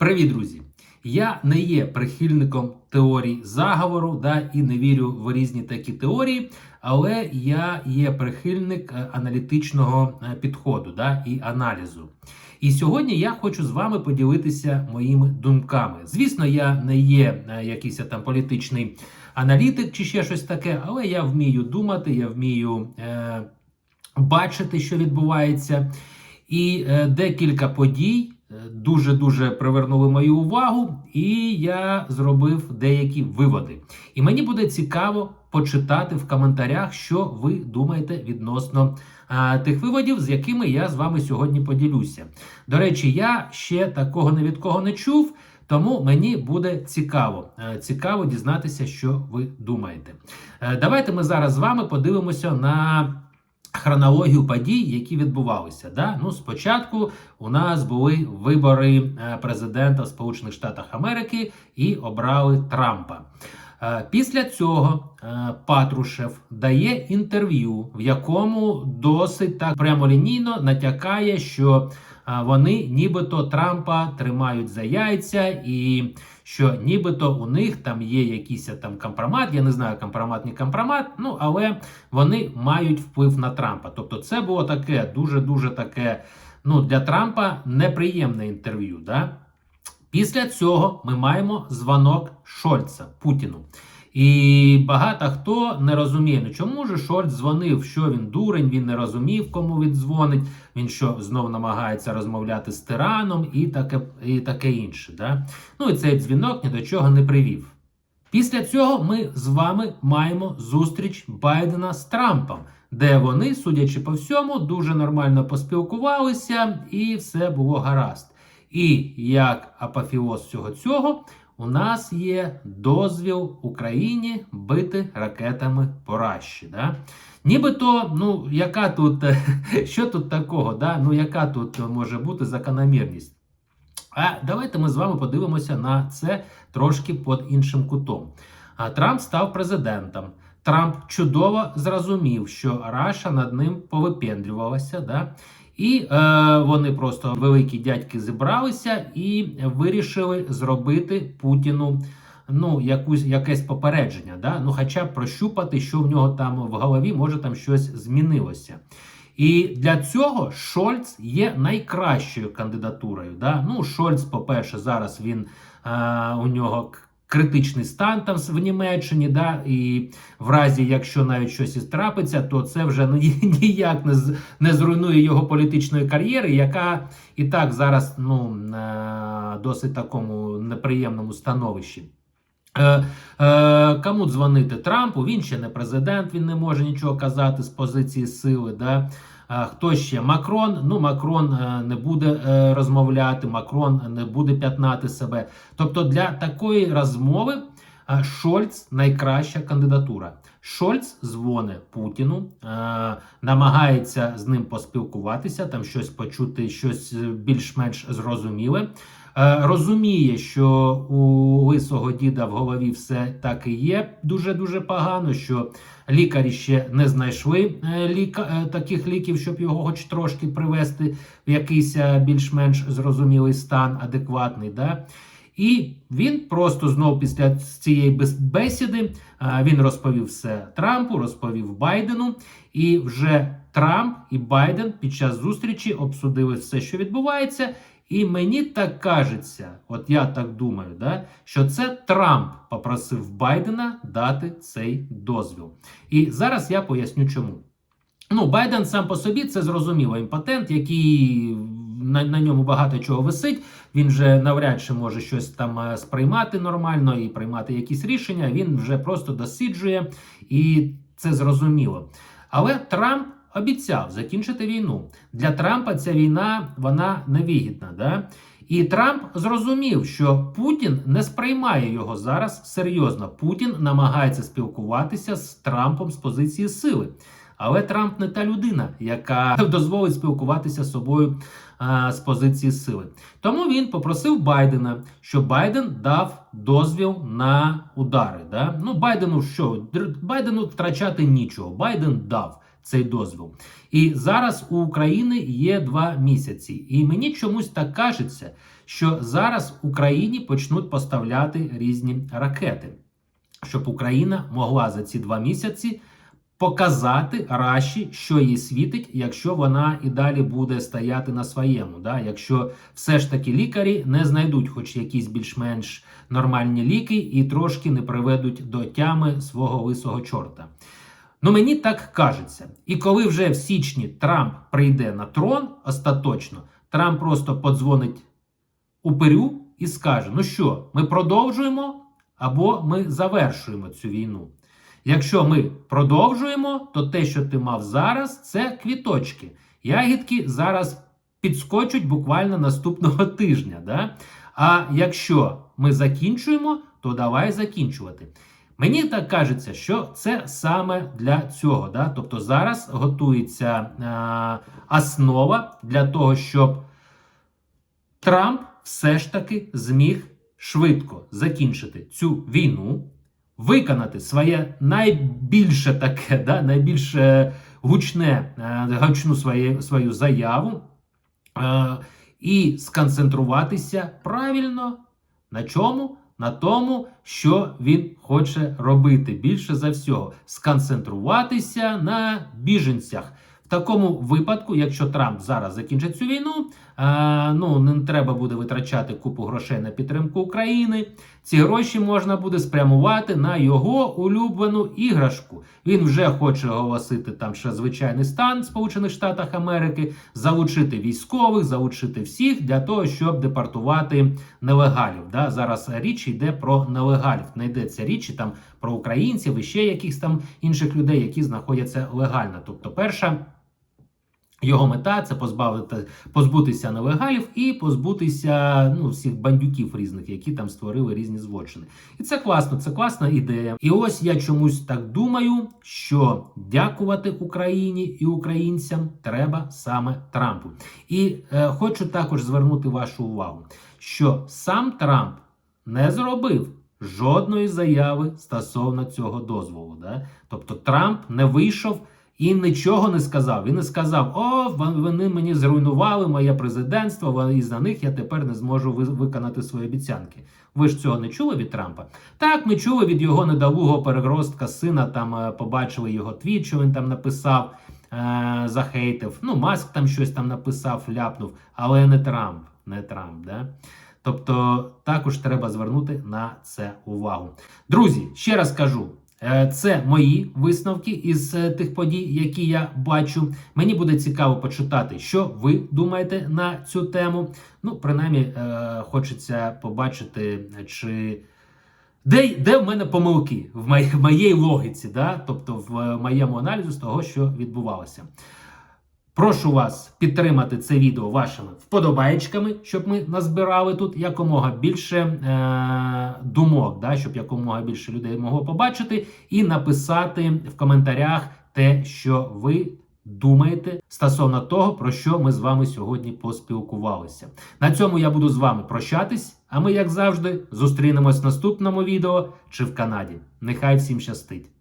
Привіт, друзі! Я не є прихильником теорій заговору, да, і не вірю в різні такі теорії, але я є прихильник е, аналітичного е, підходу да, і аналізу. І сьогодні я хочу з вами поділитися моїми думками. Звісно, я не є е, якийсь там політичний аналітик чи ще щось таке, але я вмію думати, я вмію е, бачити, що відбувається. І е, декілька подій дуже дуже привернули мою увагу, і я зробив деякі виводи. І мені буде цікаво почитати в коментарях, що ви думаєте відносно а, тих виводів, з якими я з вами сьогодні поділюся. До речі, я ще такого ні від кого не чув. Тому мені буде цікаво Е, цікаво дізнатися, що ви думаєте. Е, Давайте ми зараз з вами подивимося на хронологію подій, які відбувалися. Да? Ну, спочатку у нас були вибори е, президента Сполучених Штатів Америки і обрали Трампа. Е, Після цього е, Патрушев дає інтерв'ю, в якому досить так прямолінійно натякає, що вони нібито Трампа тримають за яйця, і що нібито у них там є якийсь там компромат. Я не знаю, компромат, не компромат, ну але вони мають вплив на Трампа. Тобто, це було таке дуже дуже таке. Ну для Трампа неприємне інтерв'ю. Да? Після цього ми маємо дзвонок Шольца Путіну. І багато хто не розуміє, ну чому ж Шольц дзвонив, що він дурень, він не розумів, кому він дзвонить, він що знов намагається розмовляти з тираном і таке і таке інше. Да? Ну і цей дзвінок ні до чого не привів. Після цього ми з вами маємо зустріч Байдена з Трампом, де вони, судячи по всьому, дуже нормально поспілкувалися, і все було гаразд. І як апофіоз всього цього, у нас є дозвіл Україні бити ракетами по Раші. Да? Нібито, ну яка тут, що тут такого? Да? Ну яка тут може бути закономірність? А давайте ми з вами подивимося на це трошки під іншим кутом. Трамп став президентом. Трамп чудово зрозумів, що Раша над ним повипендрювалася. Да? І е, вони просто великі дядьки зібралися і вирішили зробити Путіну ну, якусь, якесь попередження. Да? Ну, Хоча б прощупати, що в нього там в голові, може там щось змінилося. І для цього Шольц є найкращою кандидатурою. Да? Ну, Шольц, по-перше, зараз він е, у нього критичний стан там в Німеччині, да, і в разі, якщо навіть щось і трапиться, то це вже ніяк не не зруйнує його політичної кар'єри, яка і так зараз ну, на досить такому неприємному становищі. Е, е, Кому дзвонити Трампу? Він ще не президент, він не може нічого казати з позиції сили. Да? Хто ще? Макрон. Ну, Макрон е, не буде е, розмовляти, Макрон не буде п'ятнати себе. Тобто, для такої розмови е, Шольц найкраща кандидатура. Шольц дзвонить Путіну, намагається з ним поспілкуватися, там щось почути, щось більш-менш зрозуміле. Розуміє, що у лисого діда в голові все так і є дуже дуже погано. Що лікарі ще не знайшли ліка таких ліків, щоб його хоч трошки привести в якийсь більш-менш зрозумілий стан, адекватний. Да? І він просто знов після цієї бесіди він розповів все Трампу, розповів Байдену, і вже Трамп і Байден під час зустрічі обсудили все, що відбувається. І мені так кажеться, от я так думаю, да, що це Трамп попросив Байдена дати цей дозвіл. І зараз я поясню, чому. Ну, Байден сам по собі це зрозуміло імпотент, який на на ньому багато чого висить. Він вже навряд чи може щось там сприймати нормально і приймати якісь рішення. Він вже просто досиджує, і це зрозуміло. Але Трамп обіцяв закінчити війну. Для Трампа ця війна вона невигідна. Да? І Трамп зрозумів, що Путін не сприймає його зараз серйозно. Путін намагається спілкуватися з Трампом з позиції сили. Але Трамп не та людина, яка дозволить спілкуватися з собою а, з позиції сили. Тому він попросив Байдена, щоб Байден дав дозвіл на удари. Да? Ну, Байдену що? Байдену втрачати нічого. Байден дав. Цей дозвіл. І зараз у України є два місяці. І мені чомусь так кажеться, що зараз Україні почнуть поставляти різні ракети, щоб Україна могла за ці два місяці показати Раші, що їй світить, якщо вона і далі буде стояти на своєму. Да? Якщо все ж таки лікарі не знайдуть хоч якісь більш-менш нормальні ліки і трошки не приведуть до тями свого лисого чорта. Ну мені так кажеться. І коли вже в січні Трамп прийде на трон остаточно, Трамп просто подзвонить упирю і скаже: Ну що, ми продовжуємо або ми завершуємо цю війну. Якщо ми продовжуємо, то те, що ти мав зараз, це квіточки. Ягідки зараз підскочуть буквально наступного тижня. Да? А якщо ми закінчуємо, то давай закінчувати. Мені так кажеться, що це саме для цього. Да? Тобто зараз готується е, основа для того, щоб Трамп все ж таки зміг швидко закінчити цю війну, виконати своє найбільше таке, да, найбільш е, гучне, е, гучну своє, свою заяву е, і сконцентруватися правильно на чому? На тому, що він хоче робити більше за всього, сконцентруватися на біженцях. В такому випадку, якщо Трамп зараз закінчить цю війну, е, ну не треба буде витрачати купу грошей на підтримку України. Ці гроші можна буде спрямувати на його улюблену іграшку. Він вже хоче оголосити там ще звичайний стан Сполучених Штатах Америки, залучити військових, залучити всіх для того, щоб депортувати нелегалів. Да? Зараз річ йде про нелегалів. Не йдеться річі там про українців і ще якихось там інших людей, які знаходяться легально. Тобто, перша. Його мета це позбавити, позбутися нелегалів і позбутися ну, всіх бандюків різних, які там створили різні злочини. І це класно, це класна ідея. І ось я чомусь так думаю, що дякувати Україні і українцям треба саме Трампу. І е, хочу також звернути вашу увагу, що сам Трамп не зробив. Жодної заяви стосовно цього дозволу. Да? Тобто Трамп не вийшов і нічого не сказав. Він не сказав: О, вони мені зруйнували моє президентство, і за них я тепер не зможу виконати свої обіцянки. Ви ж цього не чули від Трампа? Так, ми чули від його недолугого перегростка сина. Там е, побачили його твіт, що він там написав, е захейтив. Ну, маск там щось там написав, ляпнув, але не Трамп. Не Трамп, да? Тобто також треба звернути на це увагу. Друзі, ще раз кажу. Е, це мої висновки із е, тих подій, які я бачу. Мені буде цікаво почитати, що ви думаєте на цю тему. Ну, принаймні, е, хочеться побачити, чи де де в мене помилки в моїй, в моїй логіці, да? тобто в моєму аналізу з того, що відбувалося. Прошу вас підтримати це відео вашими вподобаєчками, щоб ми назбирали тут якомога більше е- думок, да, щоб якомога більше людей могло побачити, і написати в коментарях те, що ви думаєте стосовно того, про що ми з вами сьогодні поспілкувалися. На цьому я буду з вами прощатись. А ми, як завжди, зустрінемось в наступному відео чи в Канаді. Нехай всім щастить!